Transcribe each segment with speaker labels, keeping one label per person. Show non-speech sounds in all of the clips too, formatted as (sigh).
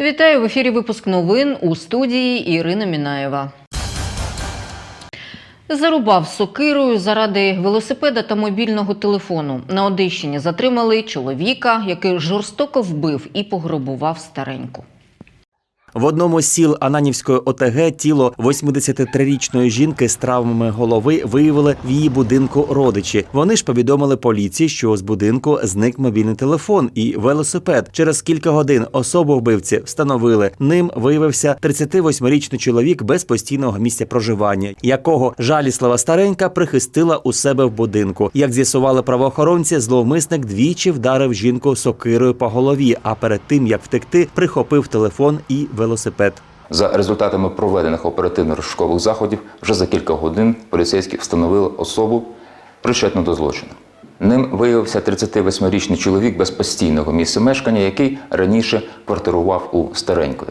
Speaker 1: Вітаю в ефірі. Випуск новин у студії Ірина Мінаєва. Зарубав сокирою заради велосипеда та мобільного телефону. На Одещині затримали чоловіка, який жорстоко вбив і пограбував стареньку.
Speaker 2: В одному з сіл Ананівської ОТГ тіло 83-річної жінки з травмами голови виявили в її будинку родичі. Вони ж повідомили поліції, що з будинку зник мобільний телефон і велосипед. Через кілька годин особу вбивці встановили. Ним виявився 38-річний чоловік без постійного місця проживання, якого жаліслава старенька прихистила у себе в будинку. Як з'ясували правоохоронці, зловмисник двічі вдарив жінку сокирою по голові, а перед тим як втекти, прихопив телефон і велосипед.
Speaker 3: За результатами проведених оперативно-розшукових заходів вже за кілька годин поліцейські встановили особу причетну до злочину. Ним виявився 38-річний чоловік без постійного місця мешкання, який раніше квартирував у старенької.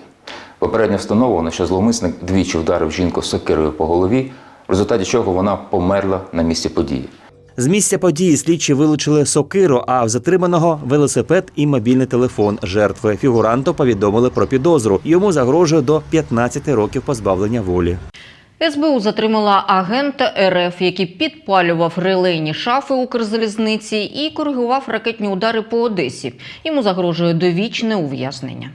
Speaker 3: Попередньо встановлено, що зловмисник двічі вдарив жінку сокирою по голові, в результаті чого вона померла на місці події.
Speaker 2: З місця події слідчі вилучили сокиру, а в затриманого велосипед і мобільний телефон жертви. Фігуранту повідомили про підозру. Йому загрожує до 15 років позбавлення волі.
Speaker 1: СБУ затримала агента РФ, який підпалював релейні шафи Укрзалізниці і коригував ракетні удари по Одесі. Йому загрожує довічне ув'язнення.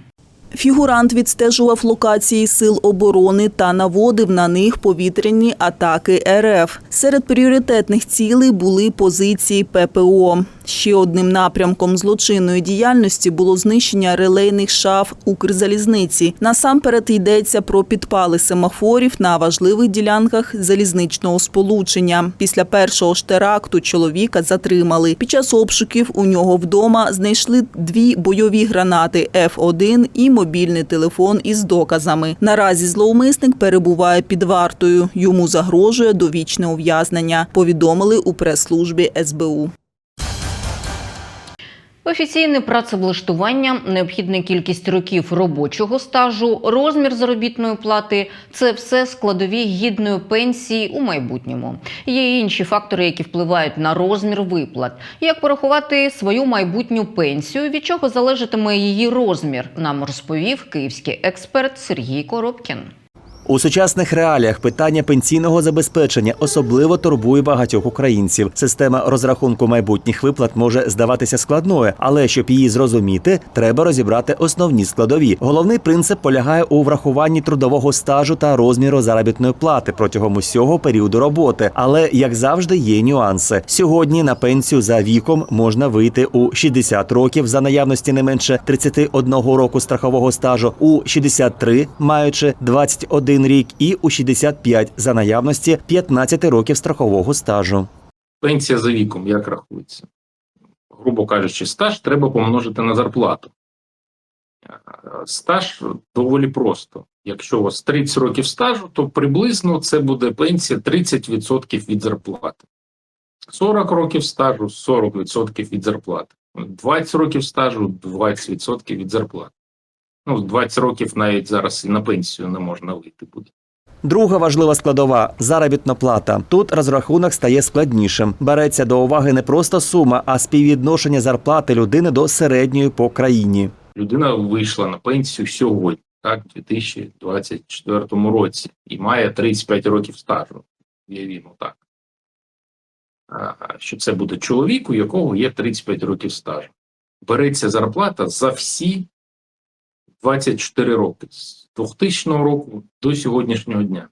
Speaker 4: Фігурант відстежував локації сил оборони та наводив на них повітряні атаки РФ. Серед пріоритетних цілей були позиції ППО. Ще одним напрямком злочинної діяльності було знищення релейних шаф Укрзалізниці. Насамперед йдеться про підпали семафорів на важливих ділянках залізничного сполучення. Після першого ж теракту чоловіка затримали. Під час обшуків у нього вдома знайшли дві бойові гранати Ф1 і мобільний телефон із доказами. Наразі зловмисник перебуває під вартою. Йому загрожує довічне ув'язнення. Повідомили у прес-службі СБУ.
Speaker 1: Офіційне працевлаштування, необхідна кількість років робочого стажу, розмір заробітної плати це все складові гідної пенсії у майбутньому. Є інші фактори, які впливають на розмір виплат. Як порахувати свою майбутню пенсію, від чого залежатиме її розмір, нам розповів київський експерт Сергій Коробкін.
Speaker 2: У сучасних реаліях питання пенсійного забезпечення особливо турбує багатьох українців. Система розрахунку майбутніх виплат може здаватися складною, але щоб її зрозуміти, треба розібрати основні складові. Головний принцип полягає у врахуванні трудового стажу та розміру заробітної плати протягом усього періоду роботи. Але як завжди, є нюанси. Сьогодні на пенсію за віком можна вийти у 60 років за наявності не менше 31 року страхового стажу, у 63 маючи 21 рік, і у 65 за наявності 15 років страхового стажу.
Speaker 5: Пенсія за віком як рахується? Грубо кажучи, стаж треба помножити на зарплату. Е, Стаж доволі просто. Якщо у вас 30 років стажу, то приблизно це буде пенсія 30% від зарплати. 40 років стажу 40% від зарплати. 20 років стажу 20% від зарплати. Ну, 20 років навіть зараз і на пенсію не можна вийти буде.
Speaker 2: Друга важлива складова заробітна плата. Тут розрахунок стає складнішим. Береться до уваги не просто сума, а співвідношення зарплати людини до середньої по країні.
Speaker 5: людина вийшла на пенсію сьогодні, так, у 2024 році, і має 35 років стажу. Уявімо так. А, Що це буде чоловік, у якого є 35 років стажу. Береться зарплата за всі 24 роки з 2000 року до сьогоднішнього дня.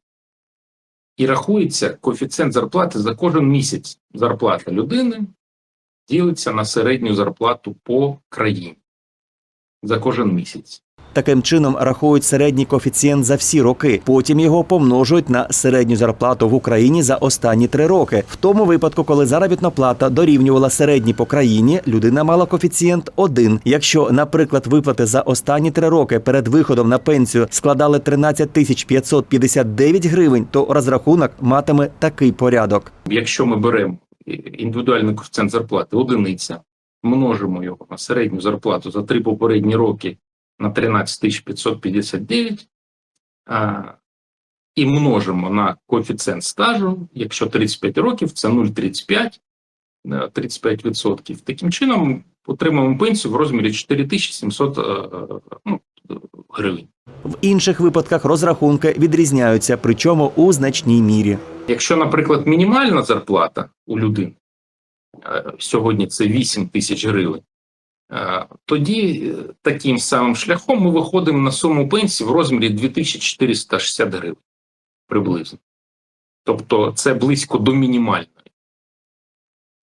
Speaker 5: І рахується коефіцієнт зарплати за кожен місяць. Зарплата людини ділиться на середню зарплату по країні за кожен місяць.
Speaker 2: Таким чином рахують середній коефіцієнт за всі роки. Потім його помножують на середню зарплату в Україні за останні три роки. В тому випадку, коли заробітна плата дорівнювала середній по країні, людина мала коефіцієнт 1. Якщо, наприклад, виплати за останні три роки перед виходом на пенсію складали 13 тисяч 559 гривень, то розрахунок матиме такий порядок.
Speaker 5: Якщо ми беремо індивідуальний коефіцієнт зарплати одиниця, множимо його на середню зарплату за три попередні роки на 13 тисяч 559 а, і множимо на коефіцієнт стажу, якщо 35 років, це 0,35, е, 35%. Таким чином отримуємо пенсію в розмірі 4700 е, е, ну, гривень.
Speaker 2: В інших випадках розрахунки відрізняються, причому у значній мірі.
Speaker 5: Якщо, наприклад, мінімальна зарплата у людини е, сьогодні це 8 тисяч гривень, е, тоді е, таким самим шляхом ми виходимо на суму пенсії в розмірі 2460 гривень приблизно. Тобто це близько до мінімальної.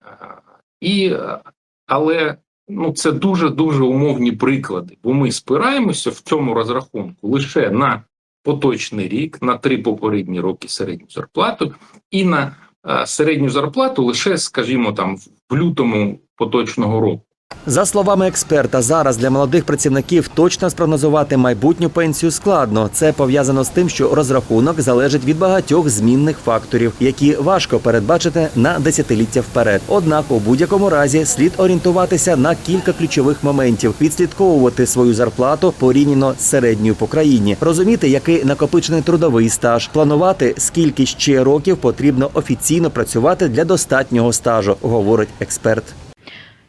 Speaker 5: Е, І, е, але ну, це дуже-дуже умовні приклади, бо ми спираємося в цьому розрахунку лише на поточний рік, на три попередні роки середню зарплату, і на е, середню зарплату лише, скажімо, там в лютому поточного року.
Speaker 2: За словами експерта, зараз для молодих працівників точно спрогнозувати майбутню пенсію складно. Це пов'язано з тим, що розрахунок залежить від багатьох змінних факторів, які важко передбачити на десятиліття вперед. Однак, у будь-якому разі слід орієнтуватися на кілька ключових моментів, відслідковувати свою зарплату порівняно з середньою по країні, розуміти, який накопичений трудовий стаж, планувати, скільки ще років потрібно офіційно працювати для достатнього стажу, говорить експерт.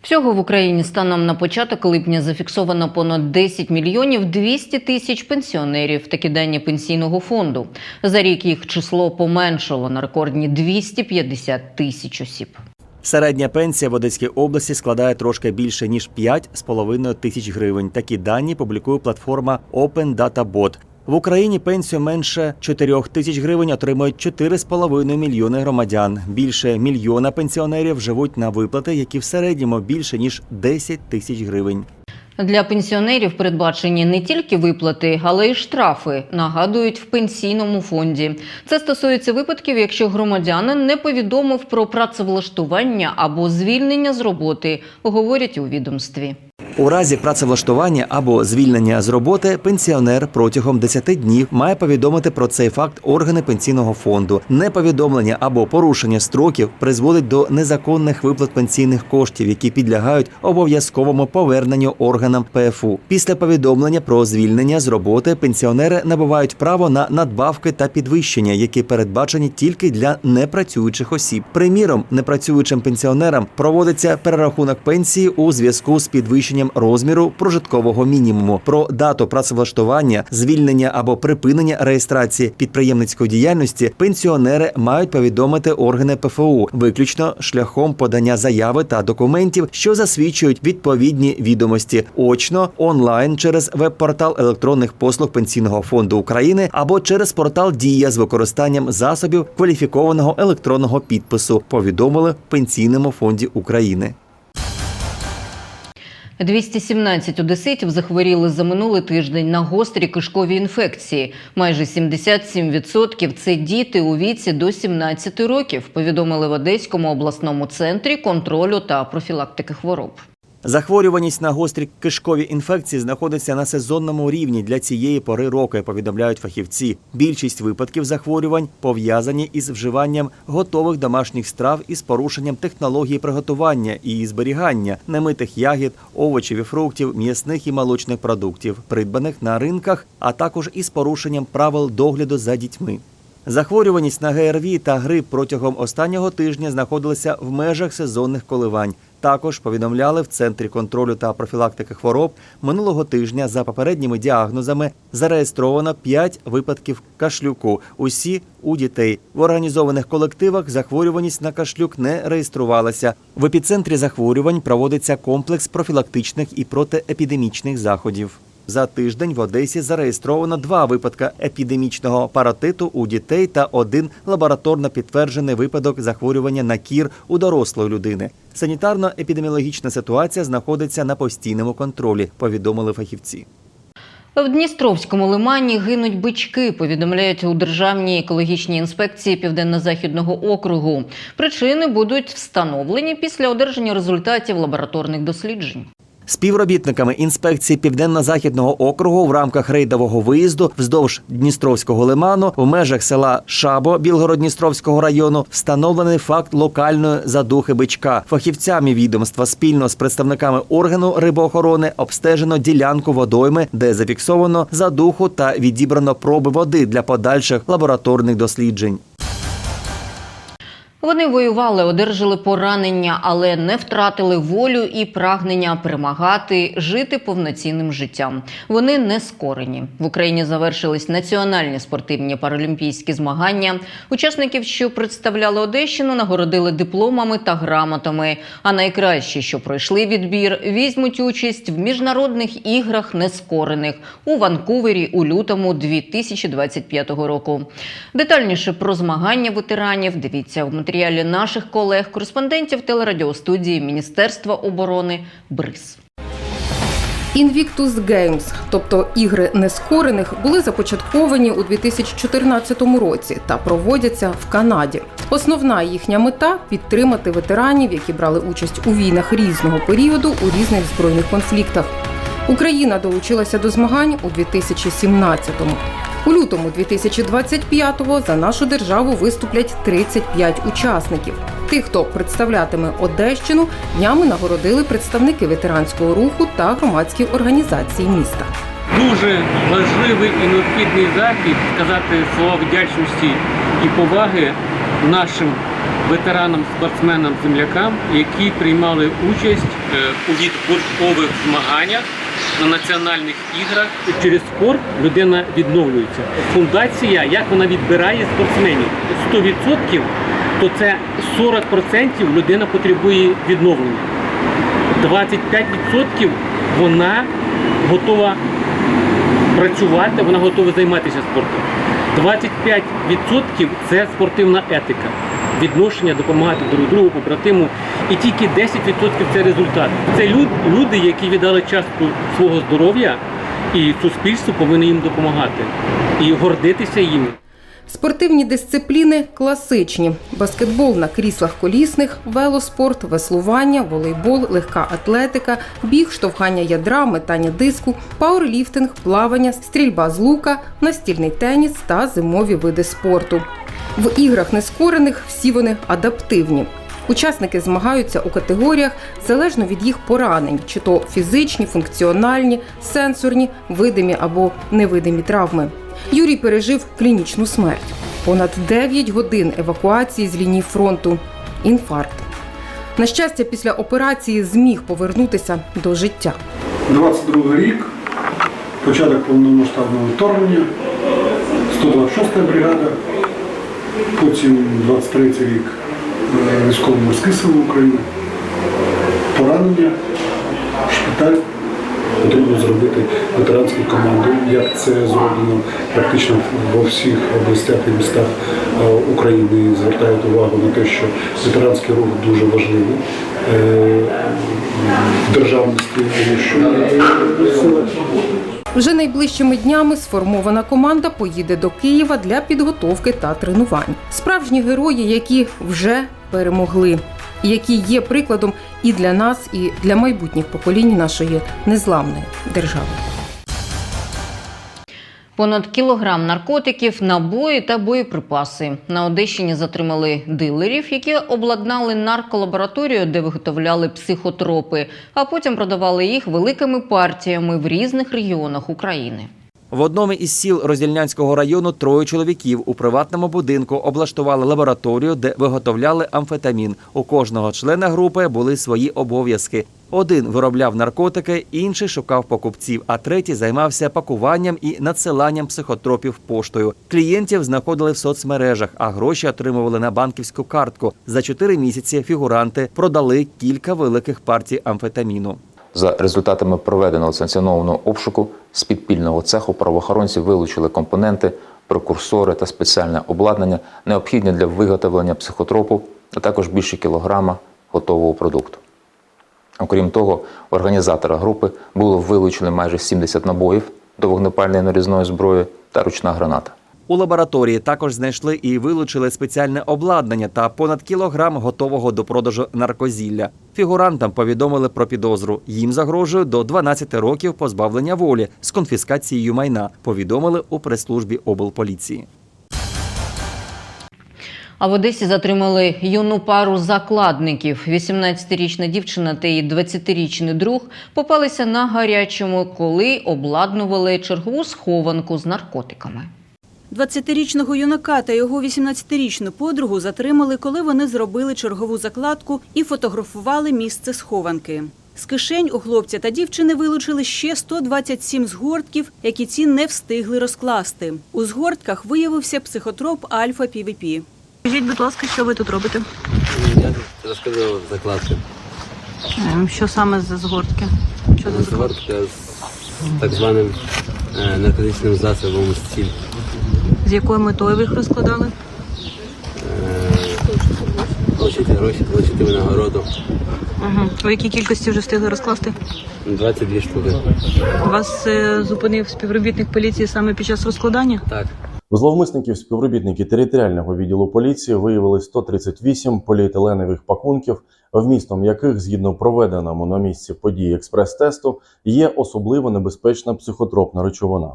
Speaker 1: Всього в Україні станом на початок липня зафіксовано понад 10 мільйонів 200 тисяч пенсіонерів. Такі дані пенсійного фонду. За рік їх число поменшало на рекордні 250 тисяч осіб.
Speaker 2: Середня пенсія в Одеській області складає трошки більше ніж 5,5 тисяч гривень. Такі дані публікує платформа Open. В Україні пенсію менше 4 тисяч гривень отримують 4,5 мільйони громадян. Більше мільйона пенсіонерів живуть на виплати, які в середньому більше ніж 10 тисяч гривень.
Speaker 1: Для пенсіонерів передбачені не тільки виплати, але й штрафи, нагадують в пенсійному фонді. Це стосується випадків, якщо громадянин не повідомив про працевлаштування або звільнення з роботи, говорять у відомстві.
Speaker 2: У разі працевлаштування або звільнення з роботи пенсіонер протягом 10 днів має повідомити про цей факт органи пенсійного фонду. Неповідомлення або порушення строків призводить до незаконних виплат пенсійних коштів, які підлягають обов'язковому поверненню органам ПФУ. Після повідомлення про звільнення з роботи пенсіонери набувають право на надбавки та підвищення, які передбачені тільки для непрацюючих осіб. Приміром, непрацюючим пенсіонерам проводиться перерахунок пенсії у зв'язку з підвищенням розміру прожиткового мінімуму. Про дату працевлаштування, звільнення або припинення реєстрації підприємницької діяльності пенсіонери мають повідомити органи ПФУ виключно шляхом подання заяви та документів, що засвідчують відповідні відомості очно онлайн через веб-портал електронних послуг пенсійного фонду України або через портал Дія з використанням засобів кваліфікованого електронного підпису. Повідомили в пенсійному фонді України.
Speaker 1: 217 одеситів захворіли за минулий тиждень на гострі кишкові інфекції. Майже 77% – це діти у віці до 17 років, повідомили в Одеському обласному центрі контролю та профілактики хвороб.
Speaker 2: Захворюваність на гострі кишкові інфекції знаходиться на сезонному рівні для цієї пори року, повідомляють фахівці. Більшість випадків захворювань пов'язані із вживанням готових домашніх страв із порушенням технології приготування і зберігання немитих ягід, овочів і фруктів, м'ясних і молочних продуктів, придбаних на ринках, а також із порушенням правил догляду за дітьми. Захворюваність на ГРВІ та грип протягом останнього тижня знаходилися в межах сезонних коливань. Також повідомляли в центрі контролю та профілактики хвороб минулого тижня за попередніми діагнозами зареєстровано 5 випадків кашлюку. Усі у дітей в організованих колективах захворюваність на кашлюк не реєструвалася. В епіцентрі захворювань проводиться комплекс профілактичних і протиепідемічних заходів. За тиждень в Одесі зареєстровано два випадка епідемічного паротиту у дітей та один лабораторно підтверджений випадок захворювання на кір у дорослої людини. Санітарно-епідеміологічна ситуація знаходиться на постійному контролі, повідомили фахівці.
Speaker 1: В Дністровському лимані гинуть бички, повідомляють у Державній екологічній інспекції Південно-Західного округу. Причини будуть встановлені після одержання результатів лабораторних досліджень.
Speaker 2: Співробітниками інспекції Південно-Західного округу в рамках рейдового виїзду вздовж Дністровського лиману в межах села Шабо Білгород-Дністровського району встановлений факт локальної задухи бичка. Фахівцями відомства спільно з представниками органу рибоохорони обстежено ділянку водойми, де зафіксовано задуху та відібрано проби води для подальших лабораторних досліджень.
Speaker 1: Вони воювали, одержали поранення, але не втратили волю і прагнення перемагати, жити повноцінним життям. Вони не скорені. В Україні завершились національні спортивні паралімпійські змагання. Учасників, що представляли Одещину, нагородили дипломами та грамотами. А найкращі, що пройшли відбір, візьмуть участь в міжнародних іграх нескорених у Ванкувері у лютому 2025 року. Детальніше про змагання ветеранів дивіться в матеріалі наших колег, кореспондентів телерадіостудії Міністерства оборони БРИЗ.
Speaker 6: Invictus Games, тобто ігри нескорених, були започатковані у 2014 році та проводяться в Канаді. Основна їхня мета підтримати ветеранів, які брали участь у війнах різного періоду у різних збройних конфліктах. Україна долучилася до змагань у 2017-му. У лютому 2025-го за нашу державу виступлять 35 учасників. Тих, хто представлятиме Одещину, днями нагородили представники ветеранського руху та громадські організації міста.
Speaker 7: дуже важливий і необхідний захід сказати слова вдячності і поваги нашим ветеранам, спортсменам, землякам, які приймали участь е, у відбіркових змаганнях на національних іграх. Через спорт людина відновлюється. Фундація, як вона відбирає спортсменів, 100% то це 40% людина потребує відновлення. 25% вона готова працювати, вона готова займатися спортом. 25% це спортивна етика, відношення, допомагати друг другу, побратиму. І тільки 10% це результат. Це люди, які віддали частку свого здоров'я, і суспільство повинно їм допомагати і гордитися їм.
Speaker 6: Спортивні дисципліни класичні: баскетбол на кріслах колісних, велоспорт, веслування, волейбол, легка атлетика, біг, штовхання ядра, метання диску, пауерліфтинг, плавання, стрільба з лука, настільний теніс та зимові види спорту. В іграх нескорених всі вони адаптивні. Учасники змагаються у категоріях залежно від їх поранень, чи то фізичні, функціональні, сенсорні, видимі або невидимі травми. Юрій пережив клінічну смерть. Понад 9 годин евакуації з лінії фронту. Інфаркт. На щастя, після операції зміг повернутися до життя.
Speaker 8: 22 рік, початок повномасштабного вторгнення, 126 бригада, потім 23 рік е, військово-морські сили України, поранення, шпиталь. Потрібно зробити ветеранську команду, як це зроблено практично во всіх областях і містах е, України. Звертають увагу на те, що ветеранський рух дуже важливий е, в державності, тому що
Speaker 6: Вже найближчими днями сформована команда поїде до Києва для підготовки та тренувань. Справжні герої, які вже перемогли, які є прикладом і для нас, і для майбутніх поколінь нашої незламної держави.
Speaker 1: Понад кілограм наркотиків, набої та боєприпаси. На Одещині затримали дилерів, які обладнали нарколабораторію, де виготовляли психотропи, а потім продавали їх великими партіями в різних регіонах України.
Speaker 2: В одному із сіл Роздільнянського району троє чоловіків у приватному будинку облаштували лабораторію, де виготовляли амфетамін. У кожного члена групи були свої обов'язки. Один виробляв наркотики, інший шукав покупців, а третій займався пакуванням і надсиланням психотропів поштою. Клієнтів знаходили в соцмережах, а гроші отримували на банківську картку. За чотири місяці фігуранти продали кілька великих партій амфетаміну.
Speaker 3: За результатами проведеного санкціонованого обшуку з підпільного цеху правоохоронці вилучили компоненти, прекурсори та спеціальне обладнання, необхідне для виготовлення психотропу, а також більше кілограма готового продукту. Окрім того, у організатора групи було вилучено майже 70 набоїв до вогнепальної нарізної зброї та ручна граната.
Speaker 2: У лабораторії також знайшли і вилучили спеціальне обладнання та понад кілограм готового до продажу наркозілля. Фігурантам повідомили про підозру. Їм загрожує до 12 років позбавлення волі з конфіскацією майна. Повідомили у прес-службі облполіції.
Speaker 1: А в Одесі затримали юну пару закладників. 18-річна дівчина та її 20-річний друг попалися на гарячому, коли обладнували чергову схованку з наркотиками.
Speaker 9: 20-річного юнака та його 18-річну подругу затримали, коли вони зробили чергову закладку і фотографували місце схованки. З кишень у хлопця та дівчини вилучили ще 127 згортків, які ці не встигли розкласти. У згортках виявився психотроп альфа-півіпі. Скажіть, будь ласка, що ви тут робите?
Speaker 10: Я розказував закладки.
Speaker 9: Що саме за згортки? Що
Speaker 10: Згортка з так званим е, наркотичним засобом стіль.
Speaker 9: З якою метою ви їх розкладали?
Speaker 10: Отримати гроші, отримати винагороду.
Speaker 9: Угу. У якій кількості вже встигли розкласти?
Speaker 10: 22 штуки.
Speaker 9: Вас е, зупинив співробітник поліції саме під час розкладання?
Speaker 10: Так.
Speaker 11: У зловмисників співробітники територіального відділу поліції виявили 138 поліетиленових пакунків, вмістом яких, згідно проведеному на місці події експрес-тесту, є особливо небезпечна психотропна речовина.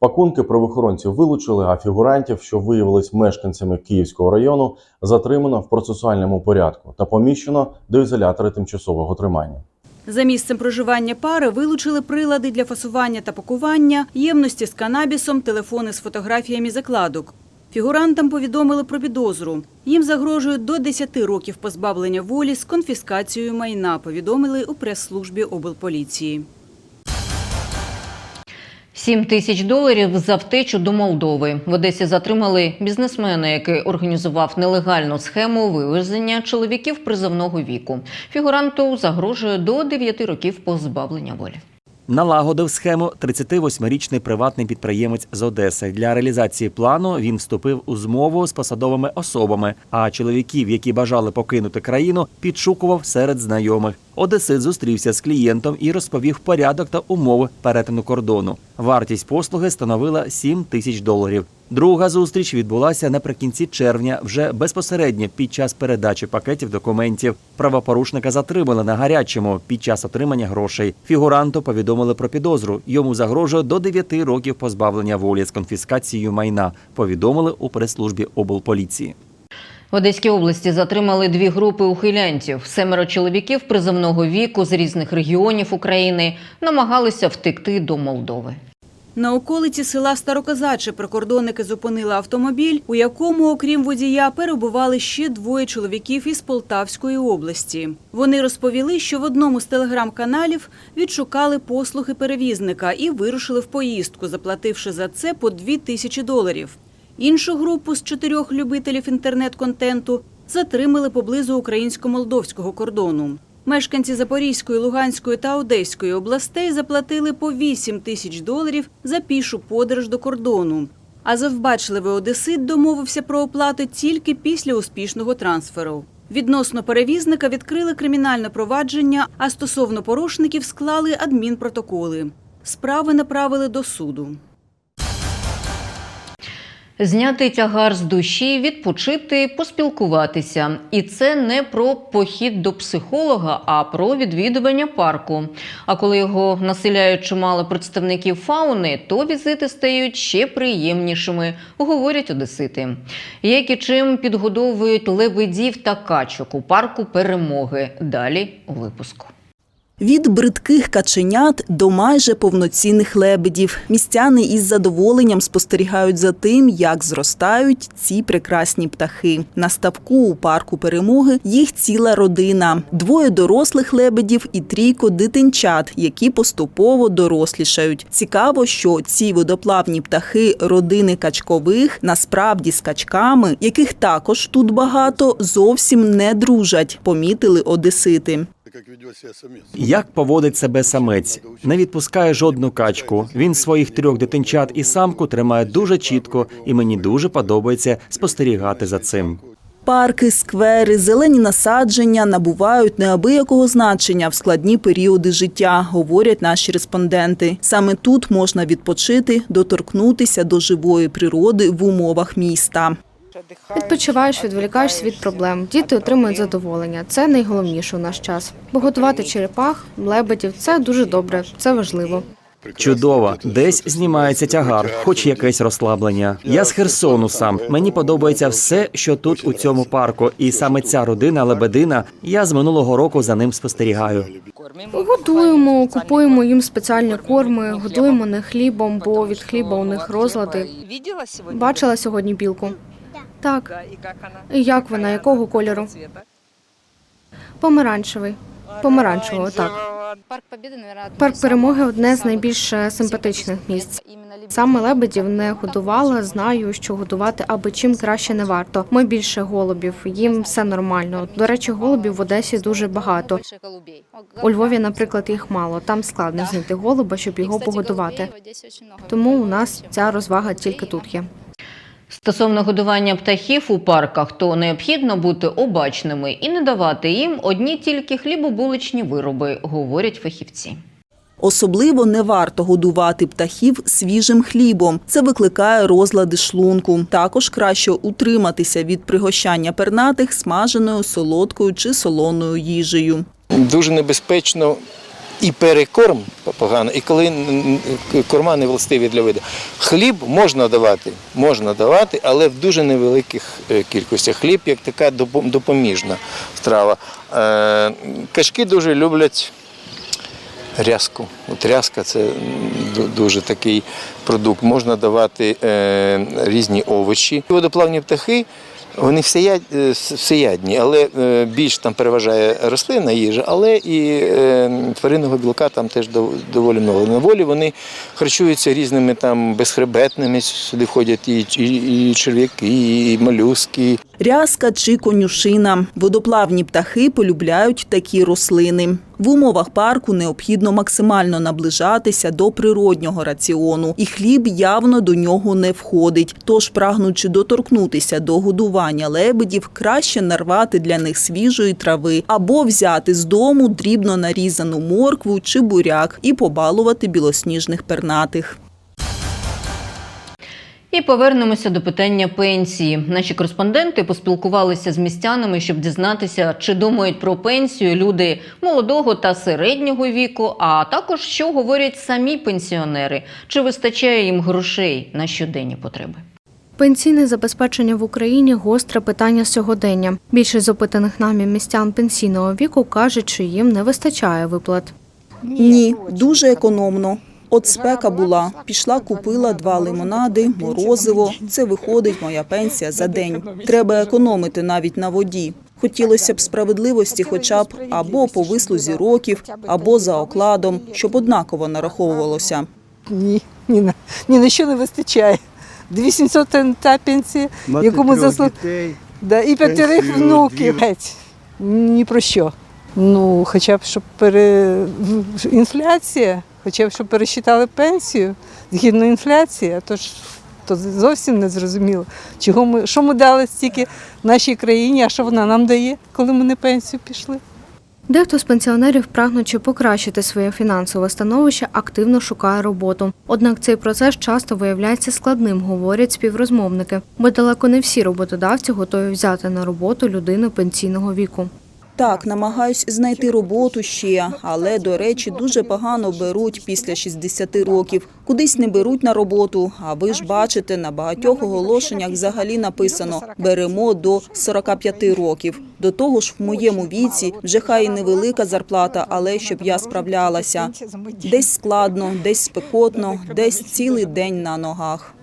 Speaker 11: Пакунки правоохоронці вилучили, а фігурантів, що виявились мешканцями Київського району, затримано в процесуальному порядку та поміщено до ізолятора тимчасового тримання.
Speaker 9: За місцем проживання пари вилучили прилади для фасування та пакування, ємності з канабісом, телефони з фотографіями закладок. Фігурантам повідомили про підозру. Їм загрожує до 10 років позбавлення волі з конфіскацією майна, повідомили у прес-службі облполіції.
Speaker 1: 7 тисяч доларів за втечу до Молдови. В Одесі затримали бізнесмена, який організував нелегальну схему вивезення чоловіків призовного віку. Фігуранту загрожує до 9 років позбавлення волі.
Speaker 2: Налагодив схему 38-річний приватний підприємець з Одеси. Для реалізації плану він вступив у змову з посадовими особами, а чоловіків, які бажали покинути країну, підшукував серед знайомих. Одесит зустрівся з клієнтом і розповів порядок та умови перетину кордону. Вартість послуги становила 7 тисяч доларів. Друга зустріч відбулася наприкінці червня, вже безпосередньо під час передачі пакетів документів. Правопорушника затримали на гарячому під час отримання грошей. Фігуранту повідомили про підозру. Йому загрожує до 9 років позбавлення волі з конфіскацією майна. Повідомили у прес-службі облполіції.
Speaker 1: В Одеській області затримали дві групи ухилянців. Семеро чоловіків призовного віку з різних регіонів України намагалися втекти до Молдови.
Speaker 9: На околиці села Староказаче прикордонники зупинили автомобіль, у якому, окрім водія, перебували ще двоє чоловіків із Полтавської області. Вони розповіли, що в одному з телеграм-каналів відшукали послуги перевізника і вирушили в поїздку, заплативши за це по дві тисячі доларів. Іншу групу з чотирьох любителів інтернет-контенту затримали поблизу українсько-молдовського кордону. Мешканці Запорізької, Луганської та Одеської областей заплатили по 8 тисяч доларів за пішу подорож до кордону. А завбачливий одесит домовився про оплату тільки після успішного трансферу. Відносно перевізника відкрили кримінальне провадження, а стосовно порушників склали адмінпротоколи. Справи направили до суду.
Speaker 1: Зняти тягар з душі, відпочити, поспілкуватися. І це не про похід до психолога, а про відвідування парку. А коли його населяють чимало представників фауни, то візити стають ще приємнішими, говорять одесити. Як і чим підгодовують лебедів та качок у парку перемоги. Далі у випуску.
Speaker 9: Від бридких каченят до майже повноцінних лебедів. Містяни із задоволенням спостерігають за тим, як зростають ці прекрасні птахи. На ставку у парку перемоги їх ціла родина: двоє дорослих лебедів і трійко дитинчат, які поступово дорослішають. Цікаво, що ці водоплавні птахи родини качкових насправді з качками, яких також тут багато, зовсім не дружать. Помітили одесити.
Speaker 2: Як поводить себе самець? Не відпускає жодну качку. Він своїх трьох дитинчат і самку тримає дуже чітко, і мені дуже подобається спостерігати за цим.
Speaker 9: Парки, сквери, зелені насадження набувають неабиякого значення в складні періоди життя, говорять наші респонденти. Саме тут можна відпочити, доторкнутися до живої природи в умовах міста.
Speaker 12: Відпочиваєш, відволікаєшся від проблем. Діти отримують задоволення. Це найголовніше у наш час. Бо готувати черепах, лебедів це дуже добре, це важливо.
Speaker 2: Чудово, десь знімається тягар, хоч якесь розслаблення. Я з Херсону сам. Мені подобається все, що тут у цьому парку, і саме ця родина Лебедина. Я з минулого року за ним спостерігаю.
Speaker 12: Годуємо, купуємо їм спеціальні корми, годуємо не хлібом, бо від хліба у них розлади. Бачила сьогодні білку? Так. І як вона? Якого кольору? Помаранчевий. Помаранчевого, так. Парк перемоги одне з найбільш е, симпатичних місць. Саме лебедів не годувала. Знаю, що годувати аби чим краще не варто. Ми більше голубів, їм все нормально. До речі, голубів в Одесі дуже багато. У Львові, наприклад, їх мало. Там складно знайти голуба, щоб його погодувати. Тому у нас ця розвага тільки тут є.
Speaker 1: Стосовно годування птахів у парках, то необхідно бути обачними і не давати їм одні тільки хлібобуличні вироби, говорять фахівці.
Speaker 4: Особливо не варто годувати птахів свіжим хлібом. Це викликає розлади шлунку. Також краще утриматися від пригощання пернатих смаженою, солодкою чи солоною їжею.
Speaker 13: дуже небезпечно і перекорм погано, і коли корма не властиві для виду. Хліб можна давати, можна давати, але в дуже невеликих е, кількостях. Хліб як така допоміжна страва. Е, Качки дуже люблять рязку. От рязка це дуже такий продукт. Можна давати е, різні овочі. Водоплавні птахи. Вони е, всеядні, але е, більш там переважає рослинна їжа, але і тваринного білка там теж доволі много. На волі вони харчуються різними там безхребетними, сюди входять і, і, і черв'яки, і молюски,
Speaker 4: Рязка чи конюшина. Водоплавні птахи полюбляють такі рослини. В умовах парку необхідно максимально наближатися до природнього раціону, і хліб явно до нього не входить. Тож, прагнучи доторкнутися до годування лебедів, краще нарвати для них свіжої трави або взяти з дому дрібно нарізану моркву чи буряк і побалувати білосніжних пернатих.
Speaker 1: І повернемося до питання пенсії. Наші кореспонденти поспілкувалися з містянами, щоб дізнатися, чи думають про пенсію люди молодого та середнього віку, а також що говорять самі пенсіонери, чи вистачає їм грошей на щоденні потреби.
Speaker 12: Пенсійне забезпечення в Україні гостре питання сьогодення. Більшість з опитаних нами містян пенсійного віку кажуть, що їм не вистачає виплат.
Speaker 4: Ні, дуже економно. От спека була. Пішла, купила два лимонади, морозиво. Це виходить моя пенсія за день. Треба економити навіть на воді. Хотілося б справедливості, хоча б або по вислузі років, або за окладом, щоб однаково нараховувалося.
Speaker 14: Ні, ні на, ні на що не вистачає. 2700 та пенсія, яку ми заслу... да, і п'ятерих внуків. Геть. Ні про що. Ну, хоча б щоб пере... інфляція, хоча б щоб пересчитали пенсію, згідно інфляції, а то ж то зовсім не зрозуміло. Чого ми, що ми дали стільки нашій країні, а що вона нам дає, коли ми на пенсію пішли?
Speaker 12: Дехто з пенсіонерів, прагнучи покращити своє фінансове становище, активно шукає роботу. Однак цей процес часто виявляється складним, говорять співрозмовники, бо далеко не всі роботодавці готові взяти на роботу людину пенсійного віку.
Speaker 4: Так, намагаюсь знайти роботу ще, але, до речі, дуже погано беруть після 60 років. Кудись не беруть на роботу, а ви ж бачите, на багатьох оголошеннях взагалі написано «беремо до 45 років». До того ж, в моєму віці вже хай невелика зарплата, але щоб я справлялася. Десь складно, десь спекотно, десь цілий день на ногах.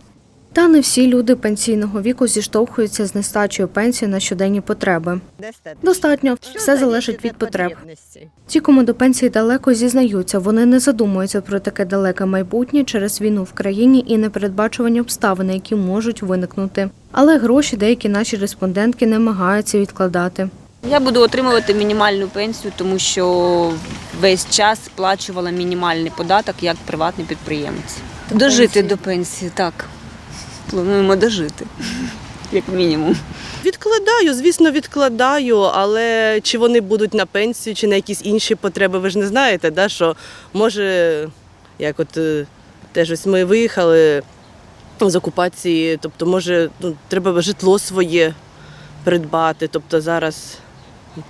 Speaker 12: Та не всі люди пенсійного віку зіштовхуються з нестачею пенсії на щоденні потреби. Достатньо, все залежить від потреб. Ті, кому до пенсії далеко зізнаються, вони не задумуються про таке далеке майбутнє через війну в країні і непередбачувані обставини, які можуть виникнути. Але гроші деякі наші респондентки намагаються відкладати.
Speaker 15: Я буду отримувати мінімальну пенсію, тому що весь час сплачувала мінімальний податок як приватний підприємець. Дожити до пенсії, так. Плануємо дожити, як мінімум.
Speaker 16: Відкладаю, звісно, відкладаю, але чи вони будуть на пенсію, чи на якісь інші потреби, ви ж не знаєте, да, що може, як от е, теж ось ми виїхали з окупації, тобто, може, ну, треба житло своє придбати. Тобто зараз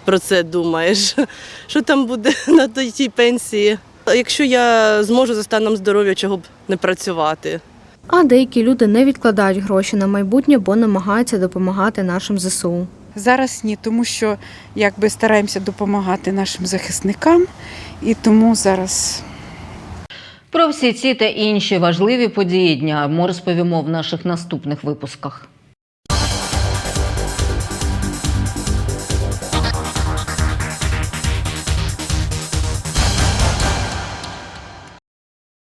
Speaker 16: про це думаєш, (laughs) що там буде (laughs) на тій пенсії. Якщо я зможу за станом здоров'я, чого б не працювати.
Speaker 12: А деякі люди не відкладають гроші на майбутнє, бо намагаються допомагати нашим ЗСУ.
Speaker 14: Зараз ні, тому що якби стараємося допомагати нашим захисникам, і тому зараз
Speaker 1: Про всі ці та інші важливі події дня ми розповімо в наших наступних випусках.